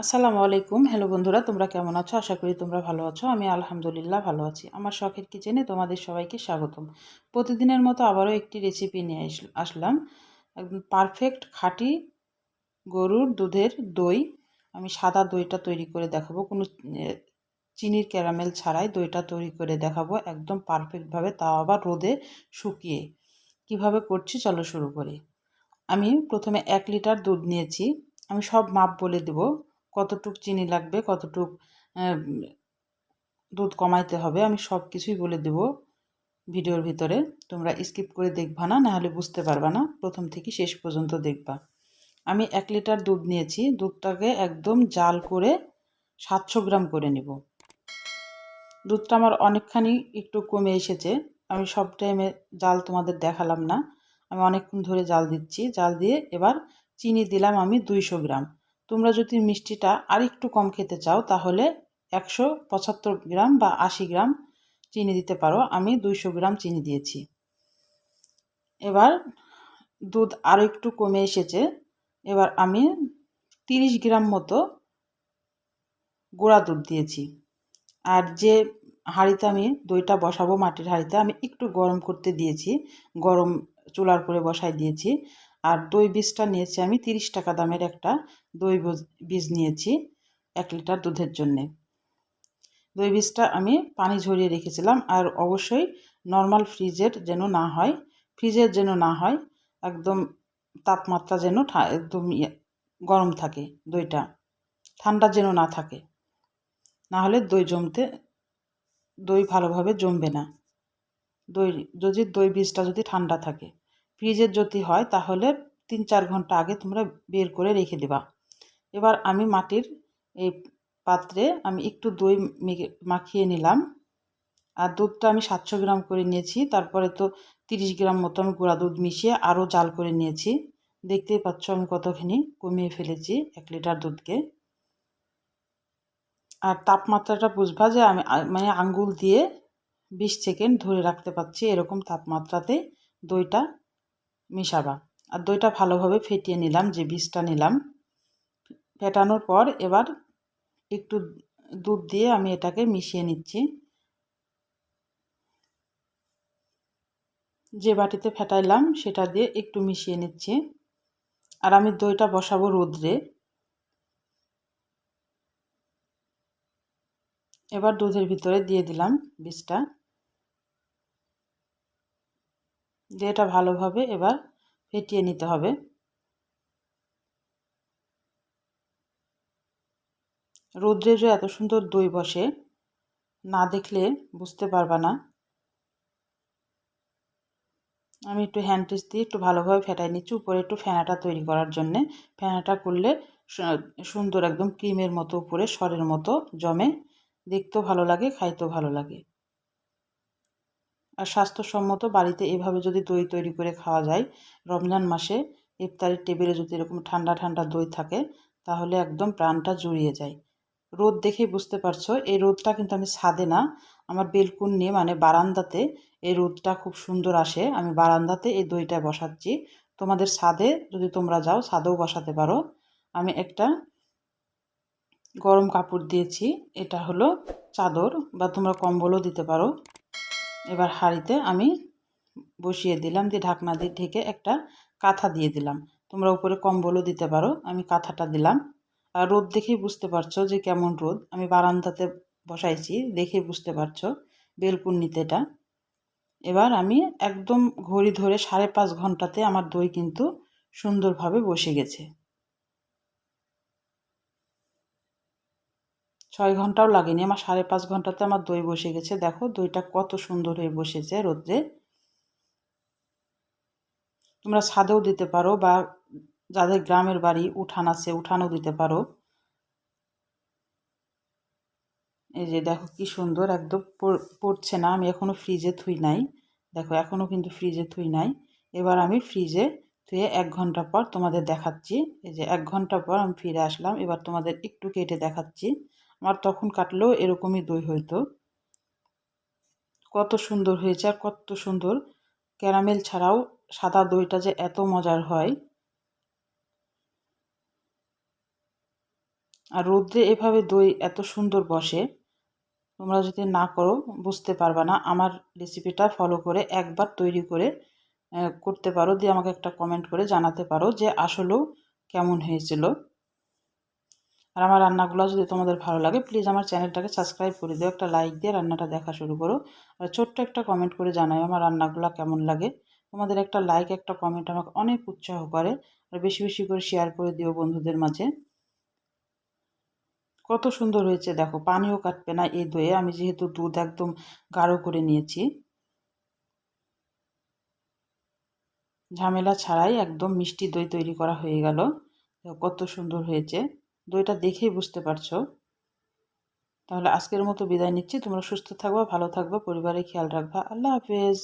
আসসালামু আলাইকুম। হ্যালো বন্ধুরা, তোমরা কেমন আছো? আশা করি তোমরা ভালো আছো। আমি আলহামদুলিল্লাহ ভালো আছি। আমার শখের কিচেনে তোমাদের সবাইকে স্বাগতম। প্রতিদিনের মতো আবারও একটি রেসিপি নিয়ে আসলাম। একদম পারফেক্ট খাঁটি গরুর দুধের দই। আমি সাদা দইটা তৈরি করে দেখাবো। কোনো চিনির ক্যারামেল ছাড়াই দইটা তৈরি করে দেখাবো। একদম পারফেক্টভাবে তাও আবার রোদে শুকিয়ে। কীভাবে করছি? চলো শুরু করি। আমি প্রথমে এক লিটার দুধ নিয়েছি। আমি সব মাপ বলে দেবো। কতটুক চিনি লাগবে, কতটুক দুধ কমাইতে হবে, আমি সব কিছুই বলে দেব ভিডিওর ভিতরে। তোমরা স্কিপ করে দেখবা না, নাহলে বুঝতে পারবা না। প্রথম থেকে শেষ পর্যন্ত দেখবা। আমি এক লিটার দুধ নিয়েছি, দুধটাকে একদম জাল করে সাতশো গ্রাম করে নিব। দুধটা আমার অনেকখানি একটু কমে এসেছে। আমি সব টাইমে জাল তোমাদের দেখালাম না। আমি অনেকক্ষণ ধরে জাল দিচ্ছি। জাল দিয়ে এবার চিনি দিলাম আমি দুইশো গ্রাম। তোমরা যদি মিষ্টিটা আর একটু কম খেতে চাও, তাহলে একশো পঁচাত্তর গ্রাম বা আশি গ্রাম চিনি দিতে পারো। আমি দুইশো গ্রাম চিনি দিয়েছি। এবার দুধ আরও একটু কমে এসেছে। এবার আমি তিরিশ গ্রাম মতো গুঁড়া দুধ দিয়েছি। আর যে হাঁড়িতে আমি দইটা বসাবো, মাটির হাঁড়িতে, আমি একটু গরম করতে দিয়েছি। গরম চুলার করে বসাই দিয়েছি। আর দই বীজটা নিয়েছি আমি তিরিশ টাকা দামের একটা দই বীজ নিয়েছি এক লিটার দুধের জন্যে। দই বীজটা আমি পানি ঝরিয়ে রেখেছিলাম আর অবশ্যই নর্মাল ফ্রিজের যেন না হয় ফ্রিজের যেন না হয় একদম তাপমাত্রা যেন একদম ইয়ে, গরম থাকে দইটা ঠান্ডা যেন না থাকে। না হলে দই জমতে দই ভালোভাবে জমবে না। দই যদি দই বীজটা যদি ঠান্ডা থাকে। ফ্রিজের যদি হয়, তাহলে তিন চার ঘণ্টা আগে তোমরা বের করে রেখে দেবা। এবার আমি মাটির এই পাত্রে আমি একটু দই মাখিয়ে নিলাম। আর দুধটা আমি সাতশো গ্রাম করে নিয়েছি। তারপরে তো তিরিশ গ্রাম মতো আমি গুঁড়া দুধ মিশিয়ে আরও জাল করে নিয়েছি। দেখতেই পাচ্ছ আমি কতখানি কমিয়ে ফেলেছি এক লিটার দুধকে। আর তাপমাত্রাটা বুঝবা যে আমি মানে আঙ্গুল দিয়ে বিশ সেকেন্ড ধরে রাখতে পারছি এরকম তাপমাত্রাতে দইটা মিশাবা। আর দইটা ভালোভাবে ফেটিয়ে নিলাম, যে বীজটা নিলাম। ফেটানোর পর এবার একটু দুধ দিয়ে আমি এটাকে মিশিয়ে নিচ্ছি। যে বাটিতে ফেটাইলাম সেটা দিয়ে একটু মিশিয়ে নিচ্ছি। আর আমি দইটা বসাবো রোদ্রে। এবার দুধের ভিতরে দিয়ে দিলাম বীজটা। দিয়ে এটা ভালোভাবে এবার ফেটিয়ে নিতে হবে। রোদ্রে যে এত সুন্দর দই বসে, না দেখলে বুঝতে পারবা না। আমি একটু হ্যান্ড টিস দিয়ে একটু ভালোভাবে ফেটাই নিচ্ছি, উপরে একটু ফেনাটা তৈরি করার জন্যে। ফেনাটা করলে সুন্দর একদম ক্রিমের মতো উপরে, সরের মতো জমে। দেখতেও ভালো লাগে, খাইতেও ভালো লাগে। আর স্বাস্থ্যসম্মত বাড়িতে এভাবে যদি দই তৈরি করে খাওয়া যায়, রমজান মাসে ইফতারের টেবিলে যদি এরকম ঠান্ডা ঠান্ডা দই থাকে, তাহলে একদম প্রাণটা জুড়িয়ে যায়। রোদ দেখেই বুঝতে পারছ, এই রোদটা কিন্তু আমি ছাদে না, আমার বেলকুন নিয়ে মানে বারান্দাতে এই রোদটা খুব সুন্দর আসে। আমি বারান্দাতে এই দইটা বসাচ্ছি। তোমাদের ছাদে যদি তোমরা যাও, ছাদেও বসাতে পারো। আমি একটা গরম কাপড় দিয়েছি, এটা হলো চাদর বা তোমরা কম্বলও দিতে পারো। এবার হাঁড়িতে আমি বসিয়ে দিলাম, দিয়ে ঢাকনা দিয়ে ঢেকে একটা কাঁথা দিয়ে দিলাম। তোমরা উপরে কম্বলও দিতে পারো, আমি কাঁথাটা দিলাম। আর রোদ দেখেই বুঝতে পারছ যে কেমন রোদ। আমি বারান্দাতে বসাইছি, দেখেই বুঝতে পারছ বেলকুন্নিতে এটা। এবার আমি একদম ঘড়ি ধরে সাড়ে পাঁচ ঘন্টাতে আমার দই কিন্তু সুন্দরভাবে বসে গেছে। ছয় ঘন্টাও লাগেনি। আমার সাড়ে পাঁচ ঘন্টাতে আমার দই বসে গেছে। দেখো দইটা কত সুন্দর হয়ে বসেছে রোদ্রে। তোমরা ছাদেও দিতে পারো বা যাদের গ্রামের বাড়ি উঠান আছে উঠানও দিতে পারো। এই যে দেখো কি সুন্দর, একদম পড়ছে না। আমি এখনও ফ্রিজে থুই নাই। দেখো এখনও কিন্তু ফ্রিজে থুই নাই। এবার আমি ফ্রিজে ধুয়ে এক ঘণ্টা পর তোমাদের দেখাচ্ছি। এই যে এক ঘণ্টা পর আমি ফিরে আসলাম। এবার তোমাদের একটু কেটে দেখাচ্ছি। আমার তখন কাটলেও এরকমই দই হইতো। কত সুন্দর হয়েছে আর কত সুন্দর। ক্যারামেল ছাড়াও সাদা দইটা যে এত মজার হয়। আর রোদ্রে এভাবে দই এত সুন্দর বসে, তোমরা যদি না করো, বুঝতে পারবা না। আমার রেসিপিটা ফলো করে একবার তৈরি করে করতে পারো। দিয়ে আমাকে একটা কমেন্ট করে জানাতে পারো যে আসলেও কেমন হয়েছিল। আর আমার রান্নাগুলো যদি তোমাদের ভালো লাগে প্লিজ আমার চ্যানেলটাকে সাবস্ক্রাইব করে দিও, একটা লাইক দিয়ে রান্নাটা দেখা শুরু করো। আর ছোট্ট একটা কমেন্ট করে জানাই আমার রান্নাগুলো কেমন লাগে। তোমাদের একটা লাইক একটা কমেন্ট আমাকে অনেক উৎসাহ করে, আর বেশি বেশি করে শেয়ার করে দিও বন্ধুদের মাঝে। কত সুন্দর হয়েছে দেখো, পানিও কাটবে না এই দইয়ে, আমি যেহেতু দুধ একদম গাঢ় করে নিয়েছি। ঝামেলা ছাড়াই একদম মিষ্টি দই তৈরি করা হয়ে গেল। কত সুন্দর হয়েছে। দইটা দেখেই বুঝতে পারছ। তাহলে আজকের মতো বিদায় নিচ্ছি। তোমরা সুস্থ থাকবা, ভালো থাকবা পরিবারে খেয়াল রাখবা। আল্লাহ হাফেজ।